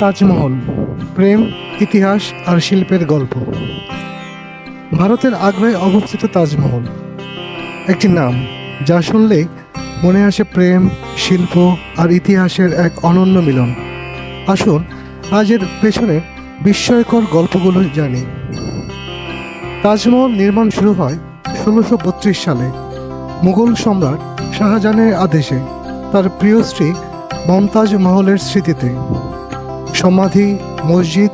তাজমহল, প্রেম, ইতিহাস আর শিল্পের গল্প। ভারতের আগ্রায় অবস্থিত তাজমহল। একটি নাম, যা শুনলে মনে আসে প্রেম, শিল্প আর ইতিহাসের এক অনন্য মিলন। আসুন, আজ এর পেছনে বিস্ময়কর গল্পগুলো জানি। তাজমহল নির্মাণ শুরু হয় ষোলোশো বত্রিশ সালে। মুঘল সম্রাট শাহজাহানের আদেশে, তার প্রিয় স্ত্রী মমতাজ মহলের স্মৃতিতে। সমাধি, মসজিদ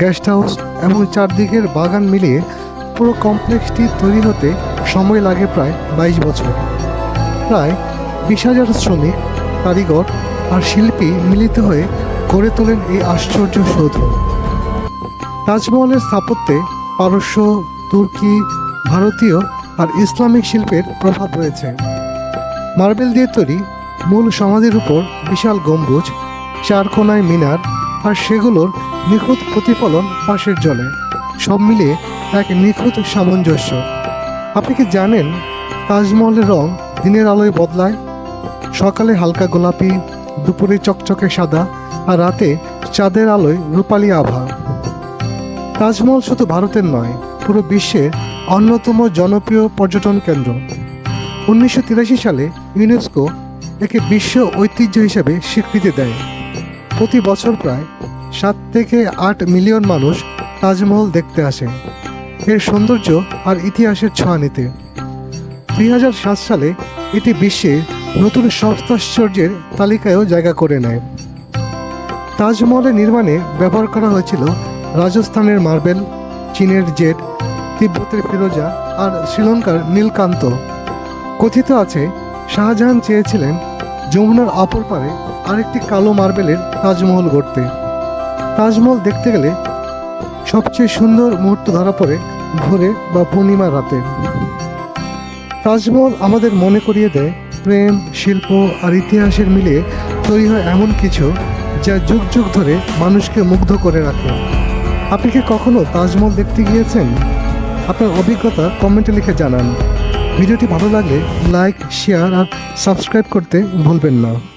গেস্ট হাউস এবং চারদিকের বাগান মিলিয়ে পুরো কমপ্লেক্সটি তৈরি হতে সময় লাগে প্রায় বাইশ বছর। প্রায় বিশ হাজার শ্রমিক, কারিগর আর শিল্পী মিলিত হয়ে গড়ে তোলেন এই আশ্চর্য সৌধ তাজমহলের স্থাপত্যে পারস্য, তুর্কি, ভারতীয় আর ইসলামিক শিল্পের প্রভাব রয়েছে। মার্বেল দিয়ে তৈরি মূল সমাধির উপর বিশাল গম্বুজ, চার কোনায় মিনার আর সেগুলোর নিখুঁত প্রতিফলন পাশের জলে। সব মিলিয়ে এক নিখুঁত সামঞ্জস্য। আপনি কি জানেন তাজমহলের রং দিনের আলোয় বদলায়? সকালে হালকা গোলাপি, দুপুরে চকচকে সাদা, আর রাতে চাঁদের আলোয় রূপালী আভা। তাজমহল শুধু ভারতের নয়, পুরো বিশ্বের অন্যতম জনপ্রিয় পর্যটন কেন্দ্র। উনিশশো তিরাশি সালে ইউনেস্কো একে বিশ্ব ঐতিহ্য হিসেবে স্বীকৃতি দেয়। প্রতি বছর প্রায় সাত থেকে আট মিলিয়ন মানুষ তাজমহল দেখতে আসে। এর সৌন্দর্য আর ইতিহাসের ছোঁয়া নিতে। দুই হাজার সাত সালে এটি বিশ্বের নতুন সপ্তাশ্চর্যের তালিকায়ও জায়গা করে নেয়। তাজমহলের নির্মাণে ব্যবহার করা হয়েছিল রাজস্থানের মার্বেল, চীনের জেড তিব্বতের ফিরোজা আর শ্রীলঙ্কার নীলকান্ত। কথিত আছে, শাহজাহান চেয়েছিলেন যমুনার অপর পারে আরেকটি কালো মার্বেলের তাজমহল গড়তে। তাজমহল দেখতে গেলে সবচেয়ে সুন্দর মুহূর্ত ধরা পড়ে ভোরে বা পূর্ণিমা রাতে। তাজমহল আমাদের মনে করিয়ে দেয় প্রেম, শিল্প আর ইতিহাসের মিলে তৈরি হয় এমন কিছু যা যুগ যুগ ধরে মানুষকে মুগ্ধ করে রাখে। আপনি কি কখনো তাজমহল দেখতে গিয়েছেন? আপনার অভিজ্ঞতা কমেন্টে লিখে জানান। ভিডিওটি ভালো লাগলে লাইক শেয়ার আর সাবস্ক্রাইব করতে ভুলবেন না।